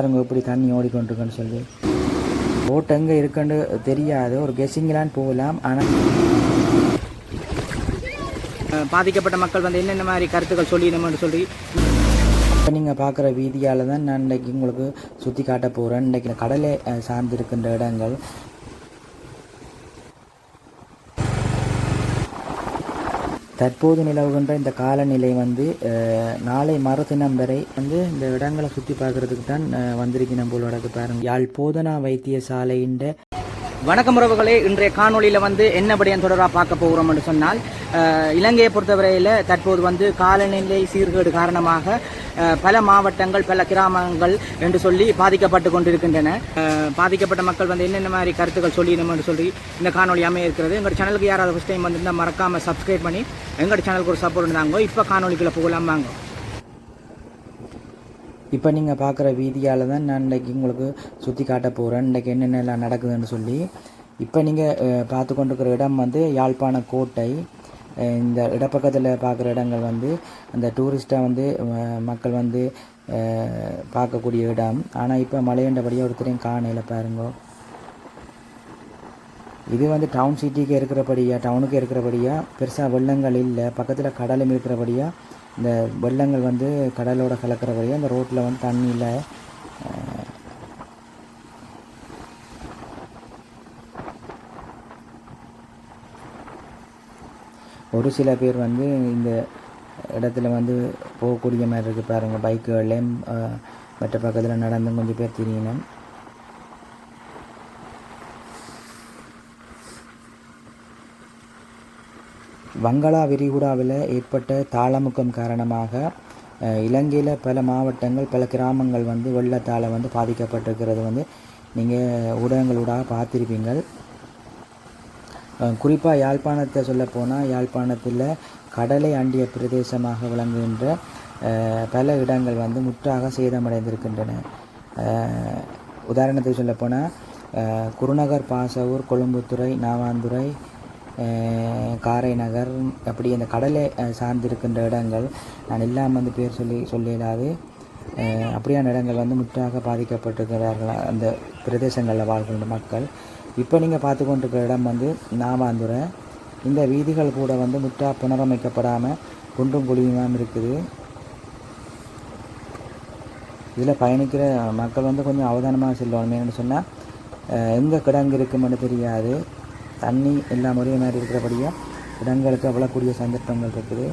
பாருங்க எப்படி தண்ணி ஓடிக்கொண்டிருக்குன்னு சொல்லி. போட் எங்கே இருக்குன்னு தெரியாது. ஒரு கெஸிங்கலான்னு போகலாம். ஆனால் பாதிக்கப்பட்ட மக்கள் வந்து என்னென்ன மாதிரி கருத்துக்கள் சொல்லிடணும்னு சொல்லி இப்போ நீங்கள் பார்க்குற வீதியால் தான் நான் இன்றைக்கி உங்களுக்கு சுற்றி காட்ட போகிறேன் இன்றைக்கி கடலை சார்ந்திருக்கின்ற இடங்கள். தற்போது நிலவுகின்ற இந்த காலநிலை வந்து நாளை மறுதினம் வரை வந்து இந்த இடங்களை சுற்றி பார்க்குறதுக்கு தான் அஹ், வந்திருக்கணும் போல இடக்கு பாருங்க. யாழ் போதனா வைத்தியசாலையின் வணக்கம் உறவுகளே. இன்றைய காணொளியில் வந்து என்ன தொடராக தொடர்பாக பார்க்க என்று சொன்னால் இலங்கையை பொறுத்தவரையில் தற்போது வந்து காலநிலை சீர்கேடு காரணமாக பல மாவட்டங்கள் பல கிராமங்கள் என்று சொல்லி பாதிக்கப்பட்டு கொண்டிருக்கின்றன. பாதிக்கப்பட்ட மக்கள் வந்து என்னென்ன மாதிரி கருத்துக்கள் சொல்லிடணும் என்று சொல்லி இந்த காணொலி அமைய இருக்கிறது. எங்கள் சேனலுக்கு யாராவது ஃபஸ்ட் டைம் வந்திருந்தால் மறக்காமல் சப்ஸ்கிரைப் பண்ணி எங்கள் சேனலுக்கு ஒரு சப்போர்ட் இருந்தாங்க. இப்போ காணொலிக்குள்ளே போகலாம் வாங்க. இப்போ நீங்கள் பார்க்குற வீதியால் தான் நான் இன்றைக்கி உங்களுக்கு சுற்றி காட்ட போகிறேன் இன்றைக்கி என்னென்னலாம் நடக்குதுன்னு சொல்லி இப்போ நீங்கள் பார்த்து கொண்டிருக்கிற இடம் வந்து யாழ்ப்பாண கோட்டை. இந்த இடப்பக்கத்தில் பார்க்குற இடங்கள் வந்து அந்த டூரிஸ்ட்டாக வந்து மக்கள் வந்து பார்க்கக்கூடிய இடம். ஆனால் இப்போ மலையண்டபடியாக ஒருத்தரையும் காணையில் பாருங்க. இது வந்து டவுன் சிட்டிக்கு இருக்கிறபடியா டவுனுக்கு இருக்கிறபடியா பெருசாக வெள்ளங்கள் இல்லை. பக்கத்தில் கடலும் இருக்கிறபடியாக இந்த வெள்ளங்கள் வந்து கடலோட வரையும் இந்த ரோட்டில் வந்து தண்ணியில் ஒரு சில பேர் வந்து இந்த இடத்துல வந்து போகக்கூடிய மாதிரி இருக்குது பாருங்கள் பைக்குகள்லேயும் மற்ற பக்கத்தில் நடந்து கொஞ்சம் பேர் திரியணும் வங்களா விரிகுடாவில் ஏற்பட்ட தாளமுக்கம் காரணமாக இலங்கையில் பல மாவட்டங்கள் பல கிராமங்கள் வந்து வெள்ளத்தால் வந்து பாதிக்கப்பட்டிருக்கிறது வந்து நீங்கள் ஊடகங்களூடாக பார்த்துருப்பீங்கள். குறிப்பாக யாழ்ப்பாணத்தை சொல்லப்போனால் யாழ்ப்பாணத்தில் கடலை அண்டிய பிரதேசமாக விளங்குகின்ற பல இடங்கள் வந்து முற்றாக சேதமடைந்திருக்கின்றன. உதாரணத்துக்கு சொல்லப்போனால் குருநகர் பாசவூர் கொழும்புத்துறை நாவாந்துறை காரை காரைநகர் அப்படி அந்த கடலை சார்ந்திருக்கின்ற இடங்கள் நான் எல்லாம் வந்து பேர் சொல்லி சொல்லிடாது. அப்படியான இடங்கள் வந்து முற்றாக பாதிக்கப்பட்டிருக்கிறார்கள் அந்த பிரதேசங்களில் வாழ்கின்ற மக்கள். இப்போ நீங்கள் பார்த்து கொண்டிருக்கிற இடம் வந்து நாவாந்துறை இந்த வீதிகள் கூட வந்து முற்றா புனரமைக்கப்படாமல் குன்றும் குழியுமாம் இருக்குது. இதில் பயணிக்கிற மக்கள் வந்து கொஞ்சம் அவதானமாக செல்லணும் ஏன்னு சொன்னால் எங்கே கிடங்கு இருக்குமென்னு தெரியாது. தண்ணி எல்லாம் ஒரே மாதிரி இருக்கிறபடியாக இடங்களுக்கு அவ்வளோக்கூடிய சந்தர்ப்பங்கள் இருக்குது.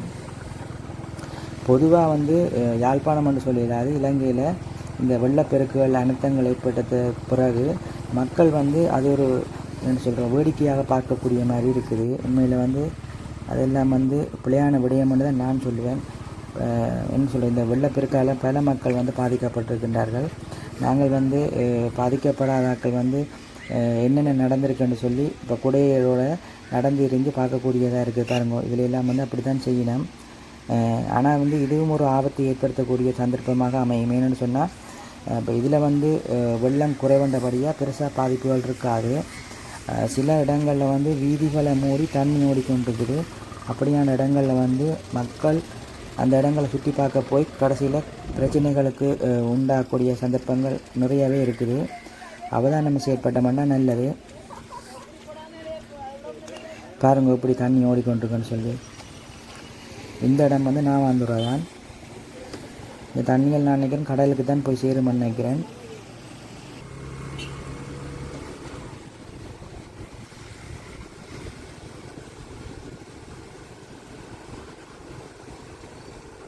பொதுவாக வந்து யாழ்ப்பாணம் என்று சொல்லிடாது இலங்கையில் இந்த வெள்ளப்பெருக்குகள் அனர்த்தங்கள் ஏற்பட்ட பிறகு மக்கள் வந்து அது ஒரு என்ன சொல்கிறோம் வேடிக்கையாக பார்க்கக்கூடிய மாதிரி இருக்குது. உண்மையில் வந்து அதெல்லாம் வந்து பிழையான விடயம்னு தான் நான் சொல்லுவேன். என்ன சொல்கிறேன் இந்த வெள்ளப்பெருக்கால் பல மக்கள் வந்து பாதிக்கப்பட்டிருக்கின்றார்கள். நாங்கள் வந்து பாதிக்கப்படாதாக்கள் வந்து என்னென்ன நடந்திருக்குன்னு சொல்லி இப்போ குடையோட நடந்து இருந்து பார்க்கக்கூடியதாக இருக்குது பாருங்க. இதில் எல்லாம் வந்து அப்படி தான் செய்யணும் ஆனால் வந்து இதுவும் ஒரு ஆபத்தை ஏற்படுத்தக்கூடிய சந்தர்ப்பமாக அமையும் ஏன்னு சொன்னால் இப்போ இதில் வந்து வெள்ளம் குறைவண்டபடியாக பெருசாக பாதிப்புகள் இருக்காது. சில இடங்களில் வந்து வீதிகளை மூடி தண்ணி ஓடிக்கொண்டிருக்குது. அப்படியான இடங்களில் வந்து மக்கள் அந்த இடங்களை சுற்றி பார்க்க போய் கடைசியில் பிரச்சனைகளுக்கு உண்டாகக்கூடிய சந்தர்ப்பங்கள் நிறையவே இருக்குது. அவதானம் செயற்பட்டோம்னா நல்லது பாருங்க இப்படி தண்ணி ஓடிக்கொண்டிருக்குன்னு சொல்லி. இந்த இடம் வந்து நான் வந்துடுறதான் இந்த தண்ணிகள் நான் நினைக்கிறேன் கடலுக்கு தான் போய் சேருமென்னு நினைக்கிறேன்.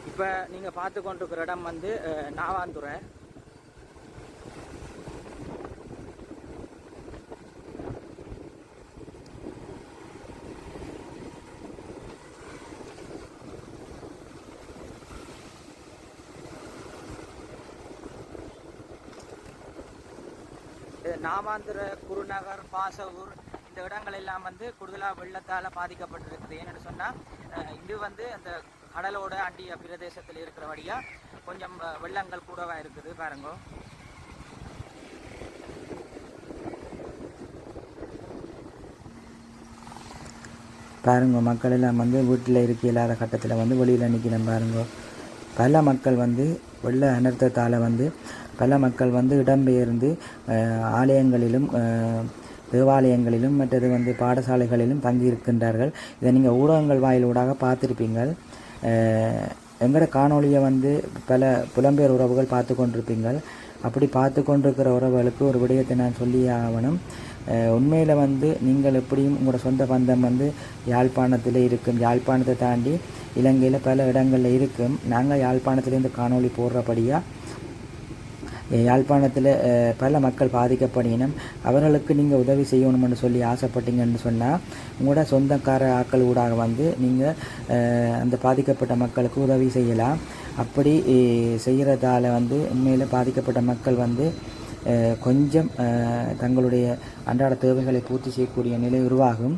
இப்போ நீங்கள் பார்த்து கொண்டிருக்கிற இடம் வந்து நாவாந்துறை நாமாந்திர குருநகர் பாசவூர் இந்த இடங்கள் எல்லாம் வந்து கூடுதலாக வெள்ளத்தால் பாதிக்கப்பட்டிருக்குது. ஏன்னு சொன்னால் இது வந்து அந்த கடலோட அண்டிய பிரதேசத்தில் இருக்கிறபடியாக கொஞ்சம் வெள்ளங்கள் கூடவா இருக்குது பாருங்க. பாருங்க மக்கள் எல்லாம் வந்து வீட்டில் இருக்க இல்லாத கட்டத்தில் வந்து வெளியில் நிற்கிறேன் பாருங்க. பல மக்கள் வந்து வெள்ள அனர்த்தத்தால் வந்து பல மக்கள் வந்து இடம்பெயர்ந்து ஆலயங்களிலும் தேவாலயங்களிலும் மற்றது வந்து பாடசாலைகளிலும் தங்கியிருக்கின்றார்கள். இதை நீங்கள் ஊடகங்கள் வாயிலூடாக பார்த்துருப்பீங்கள். எங்களோட காணொளியை வந்து பல புலம்பெயர் உறவுகள் பார்த்து கொண்டிருப்பீங்கள். அப்படி பார்த்து கொண்டிருக்கிற உறவுகளுக்கு ஒரு விடயத்தை நான் சொல்லி ஆகணும். உண்மையில் வந்து நீங்கள் எப்படியும் உங்களோட சொந்த பந்தம் வந்து யாழ்ப்பாணத்தில் இருக்கும். யாழ்ப்பாணத்தை தாண்டி இலங்கையில் பல இடங்களில் இருக்கும். நாங்கள் யாழ்ப்பாணத்துலேருந்து காணொளி போடுறபடியாக யாழ்ப்பாணத்தில் பல மக்கள் பாதிக்கப்படினும் அவர்களுக்கு நீங்கள் உதவி செய்யணும்னு சொல்லி ஆசைப்பட்டீங்கன்னு சொன்னால் உங்களோட சொந்தக்கார ஆக்கள் ஊடாக வந்து நீங்கள் அந்த பாதிக்கப்பட்ட மக்களுக்கு உதவி செய்யலாம். அப்படி செய்கிறதால வந்து உண்மையில் பாதிக்கப்பட்ட மக்கள் வந்து கொஞ்சம் தங்களுடைய அன்றாட தேவைகளை பூர்த்தி செய்யக்கூடிய நிலை உருவாகும்.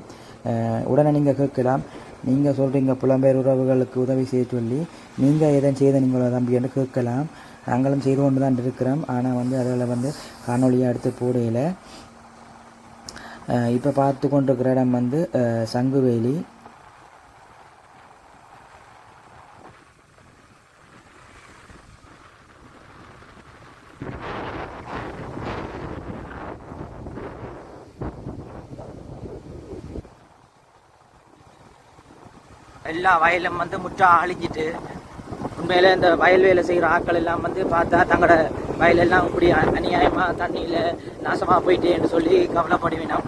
உடனே நீங்கள் கேட்கலாம். நீங்கள் சொல்கிறீங்க புலம்பெயர் உறவுகளுக்கு உதவி செய்ய சொல்லி நீங்கள் எதன் செய்த நீங்களோ தம்பி என்று கேட்கலாம். நாங்களும் செய்து கொண்டு தான் இருக்கிறோம். ஆனால் வந்து அதில் வந்து காணொலியாக எடுத்து போடையில் இப்போ பார்த்து கொண்டிருக்கிற இடம் வந்து சங்குவேலி. எல்லா வயலும் வந்து முற்றா அழிஞ்சிட்டு உண்மையில இந்த வயல் வேலை செய்கிற ஆட்கள் எல்லாம் வந்து பார்த்தா தங்களோட வயலெல்லாம் இப்படி அ- தண்ணியில் நாசமாக போயிட்டேன்னு சொல்லி கவலைப்படுவினோம்.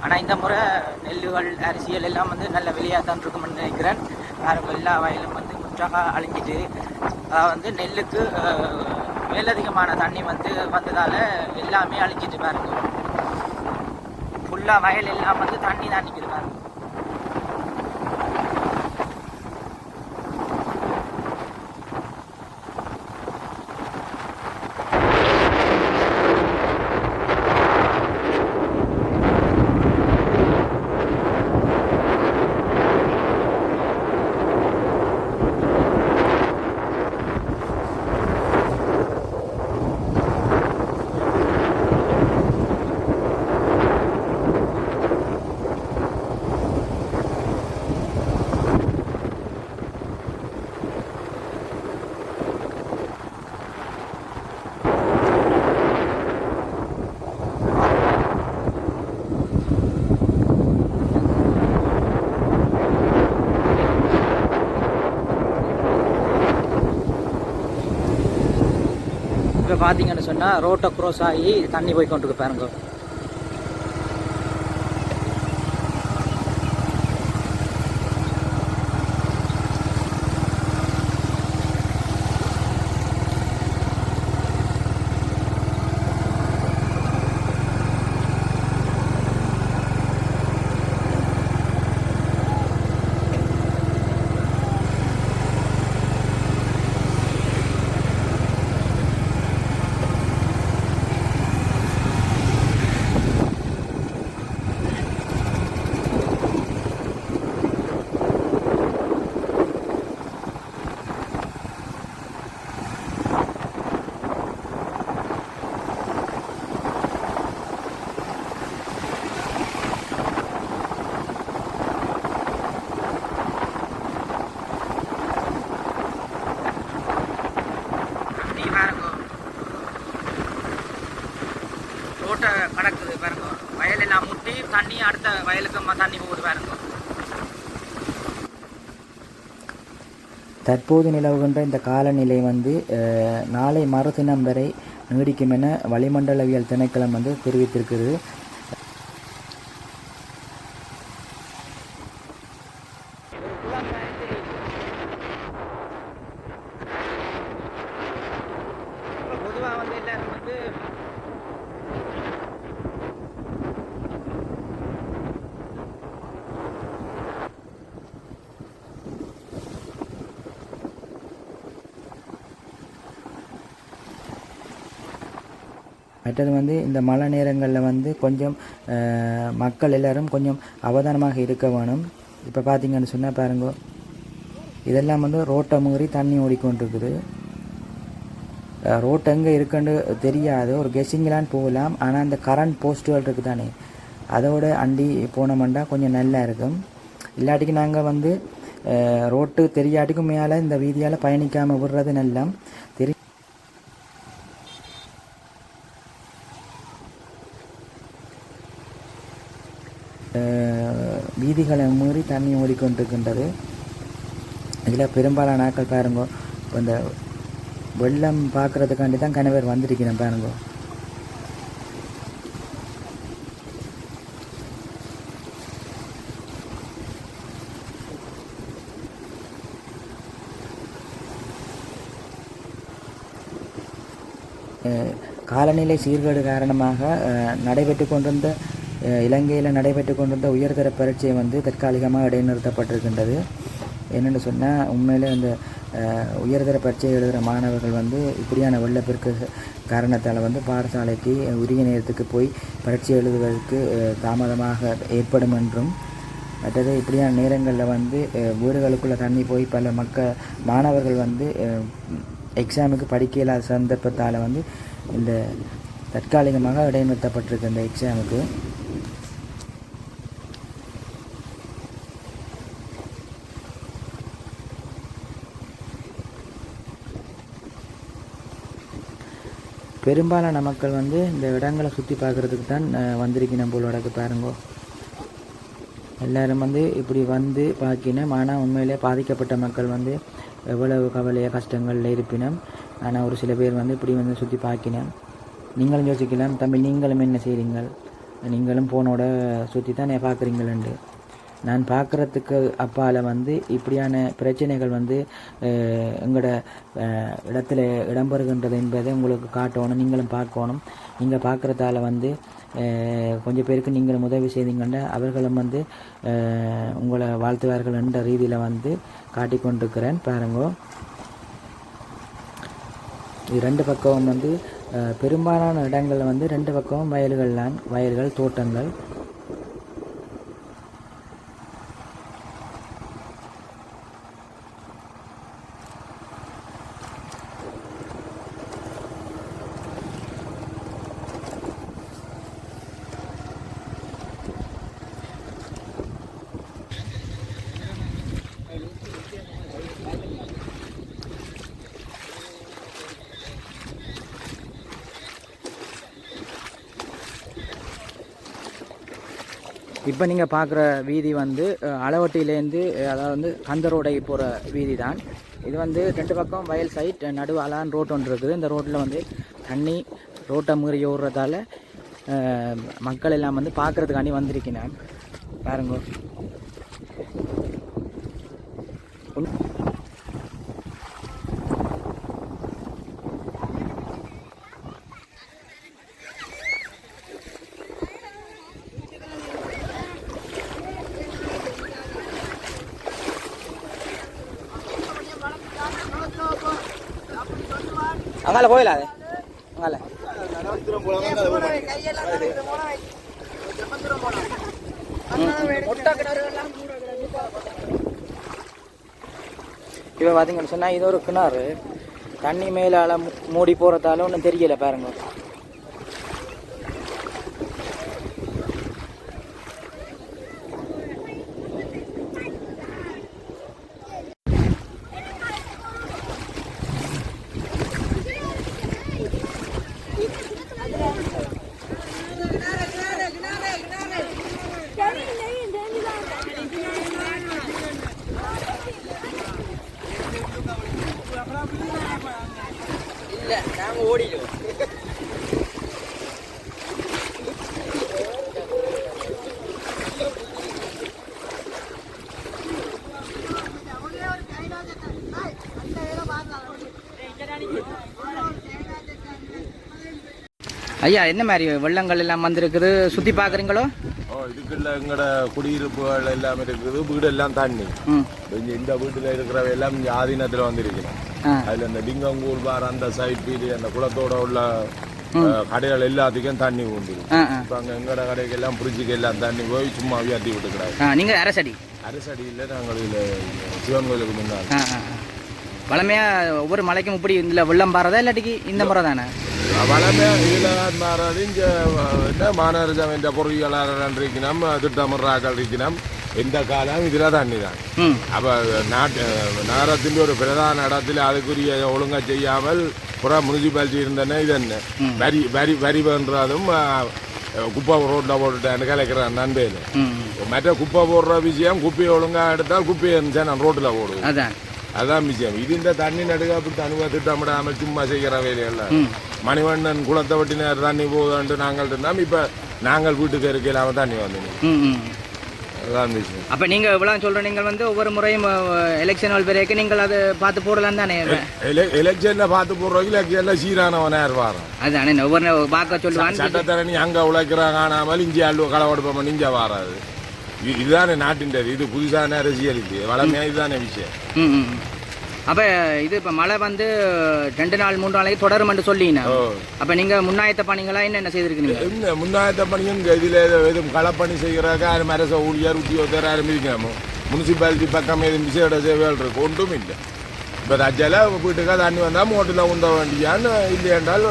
ஆனால் இந்த முறை நெல்லுகள் அரிசிகள் எல்லாம் வந்து நல்ல வெளியாக தான் இருக்கும்னு நினைக்கிறேன். வேறு எல்லா வயலும் வந்து முற்றாக அழிஞ்சிட்டு அதாவது வந்து நெல்லுக்கு மேலதிகமான தண்ணி வந்து வந்ததால் எல்லாமே அழிஞ்சிட்டு பாருங்க. ஃபுல்லாக வயல் எல்லாம் வந்து தண்ணி தான் நிற்கிது பாருங்க. பார்த்தீங்கன்னு சொன்னால் ரோட்டை க்ரோஸ் ஆகி தண்ணி போய் கொண்டு பாருங்க நீ பாருங்க ரோட்டை கடக்குது பாருங்க வயல் எல்லாம் முட்டி தண்ணி அடுத்த வயலுக்கு ம- தண்ணி போகுது பாருங்க தற்போது நிலவுகின்ற இந்த காலநிலை வந்து நாளை மறுதினம் வரை நீடிக்கும் என வளிமண்டலவியல் திணைக்களம் வந்து தெரிவித்திருக்கிறது பொதுவாக வந்து எல்லாரும் வந்து மற்றது வந்து இந்த மழை நேரங்களில் வந்து கொஞ்சம் மக்கள் எல்லாரும் கொஞ்சம் அவதானமாக இருக்க வேணும். இப்போ பார்த்தீங்கன்னு சொன்னால் பாருங்க இதெல்லாம் வந்து ரோட்டை மீறி தண்ணி ஓடிக்கொண்டிருக்குது. அஹ், ரோட் எங்கே இருக்குன்னு தெரியாது. ஒரு கெஸிங்கலான்னு போகலாம். ஆனால் அந்த கரண்ட் போஸ்ட்டுகள் இருக்குது தானே அதோட அண்டி போனோம்னா கொஞ்சம் நல்லா இருக்கும். இல்லாட்டிக்கு நாங்கள் வந்து ரோட்டு தெரியாட்டிக்கும் மேலே இந்த வீதியால் பயணிக்காமல் விடுறது நல்லா தெரி வீதிகளை மீறி தண்ணி ஓடிக்கொண்டிருக்கின்றது. இதில் பெரும்பாலான நாட்கள் பாருங்க இப்போ இந்த வெள்ளம் பார்க்குறதுக்காண்டி தான் கணவர் வந்திருக்கிறேன் பாருங்க. அஹ் காலநிலை சீர்கேடு காரணமாக நடைபெற்று கொண்டிருந்த இலங்கையில் நடைபெற்று கொண்டிருந்த உயர்தர பரீட்சை வந்து தற்காலிகமாக இடைநிறுத்தப்பட்டிருக்கின்றது. என்னென்னு சொன்னால் உண்மையிலே இந்த உயர்தர பரீட்சை எழுதுகிற மாணவர்கள் வந்து இப்படியான வெள்ளப்பெருக்கு காரணத்தால் வந்து பாடசாலைக்கு உரிய நேரத்துக்கு போய் பரீட்சை எழுதுவதற்கு தாமதமாக ஏற்படும் என்றும் மற்றது இப்படியான நேரங்களில் வந்து வீடுகளுக்குள்ளே தண்ணி போய் பல மக்கள் மாணவர்கள் வந்து எக்ஸாமுக்கு படிக்க இல்லாத சந்தர்ப்பத்தால் வந்து இந்த தற்காலிகமாக இடைநிறுத்தப்பட்டிருக்கு இந்த எக்ஸாமுக்கு. பெரும்பாலான மக்கள் வந்து இந்த இடங்களை சுற்றி பார்க்குறதுக்கு தான் அஹ், நம்மளோடக்கு பாருங்கோ. எல்லோரும் வந்து இப்படி வந்து பார்க்கினோம் ஆனால் உண்மையிலே பாதிக்கப்பட்ட மக்கள் வந்து எவ்வளவு கவலையாக கஷ்டங்களில் இருப்பினும் ஆனால் ஒரு சில பேர் வந்து இப்படி வந்து சுற்றி பார்க்கினோம் நீங்களும் யோசிக்கலாம். தம்பி நீங்களும் என்ன செய்கிறீங்கள் நீங்களும் ஃபோனோட சுற்றி தான் பார்க்குறீங்களேண்டு. நான் பார்க்குறதுக்கு அப்பால் வந்து இப்படியான பிரச்சனைகள் வந்து எங்களோட இடத்துல இடம்பெறுகின்றது என்பதை உங்களுக்கு காட்டணும் நீங்களும் பார்க்கணும். நீங்கள் பார்க்குறதால வந்து கொஞ்சம் பேருக்கு நீங்கள் உதவி செய்தீங்கன்னா அவர்களும் வந்து உங்களை வாழ்த்துவார்கள் என்ற ரீதியில் வந்து காட்டிக்கொண்டிருக்கிறேன். பாருங்கோ. இது ரெண்டு பக்கமும் வந்து பெரும்பாலான இடங்களில் வந்து ரெண்டு பக்கமும் வயல்கள் தான் வயல்கள் தோட்டங்கள். இப்போ நீங்கள் பார்க்குற வீதி வந்து அளவட்டியிலேருந்து அதாவது வந்து கந்தரோடை போகிற வீதி தான் இது வந்து ரெண்டு பக்கம் வயல் சைட் நடுவு அலான் ரோட் ஒன்று இருக்குது. இந்த ரோட்டில் வந்து தண்ணி ரோட்டை மீறி ஓடுறதால மக்கள் எல்லாம் வந்து பார்க்குறதுக்காண்டி வந்திருக்கேன் பாருங்க. அங்கால போயில அது அங்கால இப்போ பார்த்தீங்கன்னு சொன்னால் இது ஒரு கிணறு. தண்ணி மேலால் மூடி போகிறதால ஒன்றும் தெரியல பாருங்க. ஓடிடும். ஐயா என்ன மாதிரி வெள்ளங்கள் எல்லாம் வந்திருக்குது? சுற்றி பார்க்குறீங்களோ? ஓ இதுக்குள்ள எங்கட குடியிருப்புகள் எல்லாம் இருக்குது வீடு எல்லாம் தண்ணி இந்த வீட்டுல இருக்கிறவ எல்லாம் இங்க ஆதீனத்துல வந்திருக்கிறோம். அதுல இந்த டிங்கங்கூர் பார் அந்த சைட் பீடி அந்த குளத்தோட உள்ள கடைகள் எல்லாத்துக்கும் தண்ணி ஆ இப்ப அங்க எங்கட கடைக்கு எல்லாம் புரிஞ்சுக்கு எல்லாம் தண்ணி போய் சும்மா வியாத்தி விட்டுக்கிறாங்க. ஆ நீங்கள் அரசடி அரசடியில் நாங்கள் இதுல சிவன் கோயிலுக்கு ஆ. வளமையாக ஒவ்வொரு மலைக்கும் இப்படி இதில் வெள்ளம் பாறதா இல்லாட்டிக்கு இந்த முறை தானே? வளமே இதுல இங்க என்ன மாநகர இந்த பொறியியலாளர் இருக்கணும் காலம் இதுல தண்ணி தான் அப்ப நாட்டு நகரத்தின் ஒரு பிரதான இடத்துல அதுக்குரிய ஒழுங்கா செய்யாமல் புற முனிசிபாலிட்டி இருந்தன இது என்ன? வரி வரி வரி குப்பை ரோட்டில் போட்டுட்டேன் கலைக்கிறேன் நண்பேல. ம். மற்ற குப்பை போடுற விஷயம் குப்பையை ஒழுங்காக எடுத்தால் குப்பையை இருந்துச்சா நான் ரோட்டில் போடுவேன். அதான். விஷயம். இது இந்த தண்ணி நடுக்க அப்படி தனுவ திட்டமிடாமல் சும்மா செய்கிற வேலையல்ல. ம். மணிவண்ணன் குளத்தை வெட்டினார் தண்ணி போகுதான்ட்டு நாங்கள் இருந்தோம். இப்போ நாங்கள் வீட்டுக்கு இருக்க இல்லாமல் தண்ணி வந்தோம் ம் ம். அதான் விஷயம் அப்ப நீங்க இவ்வளவு சொல்ற நீங்கள் வந்து ஒவ்வொரு முறையும் எலெக்ஷன் வரைக்கும் நீங்கள் அது பார்த்து போடலாம் தானே எல எலெக்ஷனில் பார்த்து போடுறோம் எலெக்ஷனில் சீரானவன் வாரம். அதானே ஒவ்வொரு பார்க்க சொல்லுவான் சட்டத்தரணி அங்கே உழைக்கிறான் காணாமல் இஞ்சி அல்வ களவெடுப்போம் இங்கே வாராது. இது- இதுதானே நாட்டின் இது புதுசான அரசியல் இது. வளமையாக இதுதானே விஷயம். அப்ப இது இப்ப மழை வந்து ரெண்டு நாள் மூன்று நாளைக்கு தொடரும் என்று ஓ. அப்ப நீங்க முன்னாயத்த பணிகளா என்னென்ன செய்திருக்கீங்க என்ன முன்னாயத்த பணியும் இதில் எதுவும் களப்பணி செய்கிறாக்க யாரும் அரச ஊழியர் உத்தியோகத்தர் ஆரம்பிக்கணுமோ முனிசிபாலிட்டி பக்கம் எதுவும் விசேட சேவைகள் இருக்கு ஒன்றும் இல்லை. இப்போ தஜ்ஜால வீட்டுக்காக தண்ணி வந்தால் மோட்டில் உந்த வேண்டியான்னு இல்லையென்றால்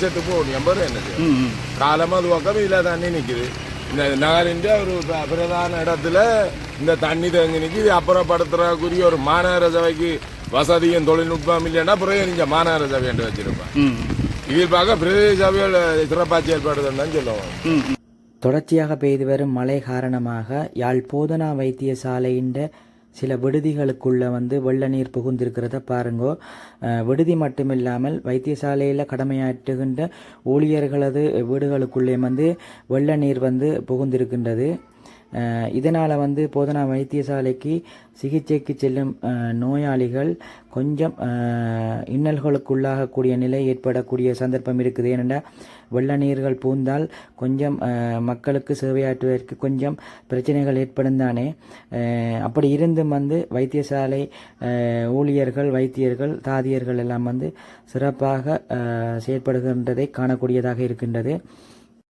செத்து போகணும். என்ன ம் ம். காலமாக அது பக்கம் இதில் தண்ணி நிற்குது இந்த நகரின் ஒரு பிரதான இடத்துல இந்த தண்ணி தேங்கி நிற்கி அப்புறப்படுத்துறக்குரிய ஒரு மாநகர சபைக்கு வசதியும் தொழில்நுட்பம் இல்லைன்னா பிறகு நீங்கள் மாநகர சபை என்று வச்சிருப்பேன் ம் இதில் பார்க்க பிரதேச சபையில் சிறப்பாக செயல்படுதுன்னு தான் தொடர்ச்சியாக பெய்து வரும் மழை காரணமாக யாழ் போதனா வைத்தியசாலையின் சில விடுதிகளுக்குள்ளே வந்து வெள்ள நீர் புகுந்திருக்கிறத பாருங்கோ. விடுதி மட்டுமில்லாமல் வைத்தியசாலையில் கடமையாற்றுகின்ற ஊழியர்களது வீடுகளுக்குள்ளே வந்து வெள்ள நீர் வந்து புகுந்திருக்கின்றது. இதனால் வந்து போதனா வைத்தியசாலைக்கு சிகிச்சைக்கு செல்லும் நோயாளிகள் கொஞ்சம் இன்னல்களுக்குள்ளாகக்கூடிய நிலை ஏற்படக்கூடிய சந்தர்ப்பம் இருக்குது. ஏனென்றால் வெள்ள நீர்கள் பூந்தால் கொஞ்சம் மக்களுக்கு சேவையாற்றுவதற்கு கொஞ்சம் பிரச்சனைகள் ஏற்படும் தானே. அப்படி இருந்தும் வந்து வைத்தியசாலை ஊழியர்கள் வைத்தியர்கள் தாதியர்கள் எல்லாம் வந்து சிறப்பாக செயற்படுகின்றதை காணக்கூடியதாக இருக்கின்றது.